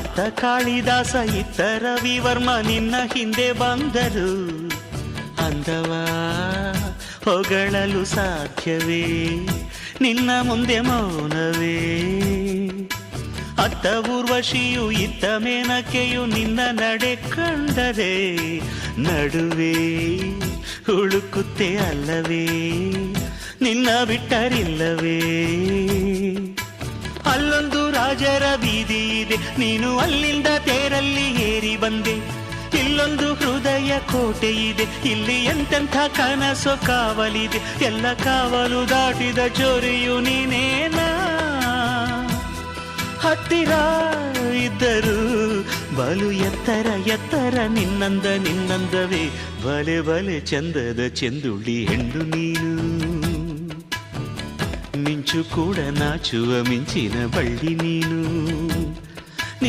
ಅತ್ತ ಕಾಳಿದಾಸ ಇತ್ತ ರವಿವರ್ಮ ನಿನ್ನ ಹಿಂದೆ ಬಂದರು. ಅಂದವ ಹೊಗಳಲು ಸಾಧ್ಯವೇ? ನಿನ್ನ ಮುಂದೆ ಮೌನವೇ? ಅತ್ತ ಊರ್ವಶಿಯು ಇತ್ತ ಮೇನಕೆಯು ನಿನ್ನ ನಡೆ ಕಂಡರೆ? ನಡುವೆ ಹುಳುಕುತ್ತೆ ಅಲ್ಲವೇ? ನಿನ್ನ ಬಿಟ್ಟರಿಲ್ಲವೇ? ರಾಜರ ಬೀದಿ ಇದೆ. ನೀನು ಅಲ್ಲಿಂದ ತೇರಲ್ಲಿ ಏರಿ ಬಂದೆ. ಇಲ್ಲೊಂದು ಹೃದಯ ಕೋಟೆ ಇದೆ. ಇಲ್ಲಿ ಎಂತೆಂಥ ಕನಸು ಕಾವಲಿದೆ. ಎಲ್ಲ ಕಾವಲು ದಾಟಿದ ಚೋರಿಯು ನೀನೇನಾ? ಹತ್ತಿರ ಇದ್ದರು ಬಲು ಎತ್ತರ ಎತ್ತರ ನಿನ್ನಂದ ನಿನ್ನಂದವೇ. ಬಲೆ ಬಲೆ ಚಂದದ ಚೆಂದುಳ್ಳಿ ಹೆಣ್ಣು ನೀನು. క్షమించు కూడా నా చువ మించిన బళ్ళి నేను.